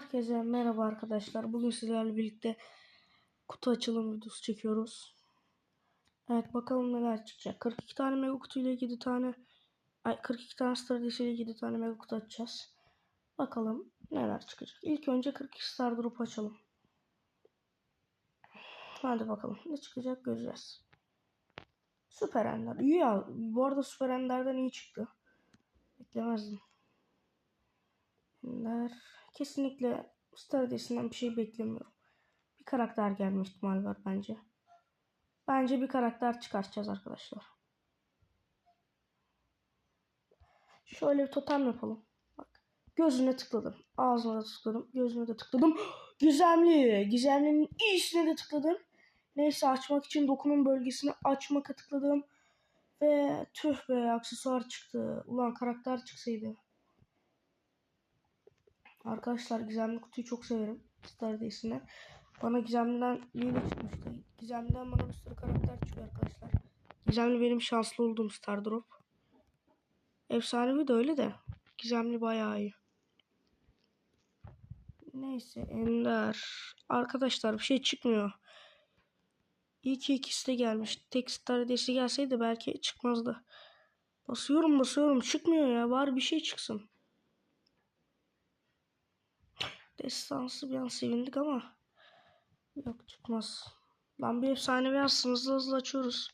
Herkese merhaba arkadaşlar. Bugün sizlerle birlikte kutu açılım videosu çekiyoruz. Evet bakalım neler çıkacak. 42 tane mega kutu ile 7 tane ay 42 tane star ile 7 tane mega kutu açacağız. Bakalım neler çıkacak. İlk önce 42 star drop açalım. Hadi bakalım ne çıkacak göreceğiz. Süper Ender. İyi ya. Bu arada Süper Ender'den iyi çıktı. Beklemezdim. Ender. Kesinlikle Star Hediyesi'nden bir şey beklemiyorum. Bir karakter gelme ihtimali var bence. Bence bir karakter çıkartacağız arkadaşlar. Şöyle bir totem yapalım. Bak. Gözüne tıkladım. Ağzına da tıkladım. Gözüne de tıkladım. Gizemli. Gizemlinin iyisine de tıkladım. Neyse açmak için dokunun bölgesini açmaka tıkladım. Ve tüh be aksesuar çıktı. Ulan karakter çıksaydı. Arkadaşlar gizemli kutuyu çok severim. Star Hediyesi'ne. Bana gizemliden iyi de çıkmıştı. Gizemliden bana bir sürü karakter çıkıyor arkadaşlar. Gizemli benim şanslı olduğum Star Drop. Efsanevi de öyle de. Gizemli bayağı iyi. Neyse Ender. Arkadaşlar bir şey çıkmıyor. İyi ki ikisi de gelmiş. Tek Star Hediyesi gelseydi belki çıkmazdı. Basıyorum basıyorum çıkmıyor ya. Var bir şey çıksın. Destansı bir an sevindik ama yok çıkmaz. Lan bir efsanevi yazsın hızlı hızlı açıyoruz.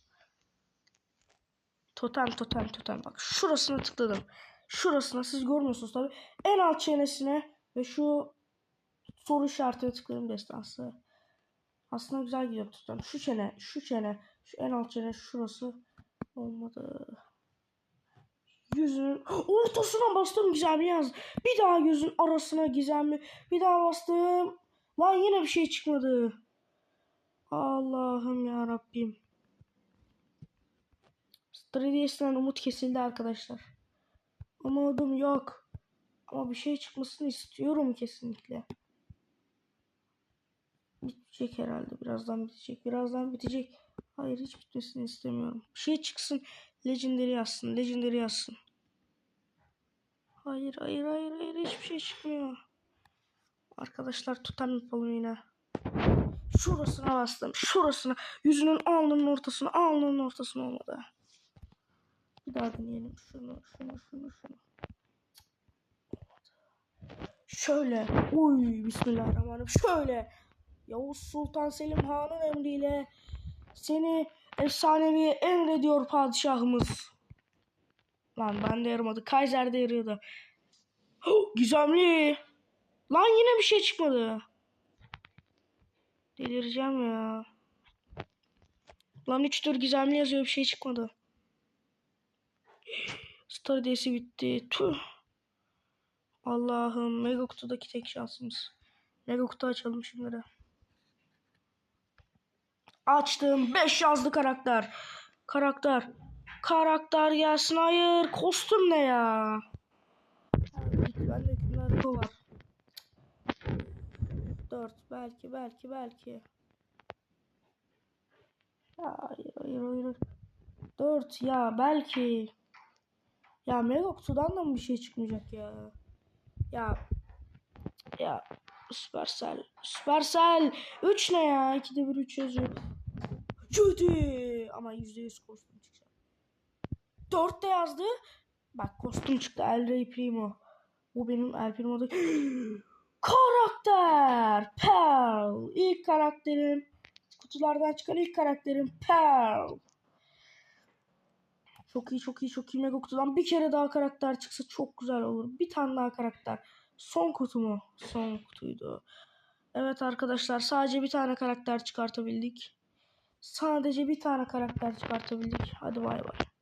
Totem totem totem bak şurasına tıkladım. Şurasına siz görmüyorsunuz tabi. En alt çenesine ve şu soru işaretine tıkladım destansı. Aslında güzel gidiyor tutam. Şu çene, şu çene, şu en alt çene şurası olmadı. Yüzünün ortasına bastım gizemli yaz. Bir daha gözün arasına gizemli. Bir daha bastım. Lan yine bir şey çıkmadı. Allah'ım ya Rabbim. Stradiyes'ten umut kesildi arkadaşlar. Umudum yok. Ama bir şey çıkmasını istiyorum kesinlikle. Bitecek herhalde. Birazdan bitecek. Birazdan bitecek. Hayır hiç bitmesini istemiyorum. Bir şey çıksın. Legendary yazsın. Legendary yazsın. Hayır hayır hayır hayır hiçbir şey çıkmıyor. Arkadaşlar tutam yapalım yine. Şurasına bastım. Şurasına. Yüzünün alnının ortasına. Alnının ortasına olmadı. Bir daha deneyelim. Şunu şunu şunu şunu. Şöyle. Uy bismillahirrahmanirrahim. Şöyle. Yavuz Sultan Selim Han'ın emriyle seni efsanevi emrediyor padişahımız. Lan ben de yaramadı. Kaiser de yarıyordu. Gizemli. Lan yine bir şey çıkmadı. Delireceğim ya. Lan 3 tur gizemli yazıyor bir şey çıkmadı. Star D'si bitti. Tüh. Allah'ım Mega Kutu'daki tek şansımız. Mega Kutu açalım şimdi. Açtım. 5 yazdı karakter. Karakter. Karakter gelsin. Hayır. Kostüm ne ya? Ben de kimler bu var. 4 belki belki belki. Hayır hayır hayır. 4 ya belki. Ya Mega Kutu'dan da mı bir şey çıkmayacak ya? Ya ya Supercell. Supercell 3 ne ya? 2'de 1 3 yazıyor. Kötü ama %100 kostüm çıkacak. 4 de yazdı. Bak kostüm çıktı. El Rey Primo. Bu benim El Primo'da karakter. Pearl. İlk karakterim. Kutulardan çıkan ilk karakterim Pearl. Çok iyi çok iyi çok iyi mega kutudan bir kere daha karakter çıksa çok güzel olur. Bir tane daha karakter. Son kutu mu? Son kutuydu. Evet arkadaşlar sadece bir tane karakter çıkartabildik. Sadece bir tane karakter çıkartabildik. Hadi bay bay.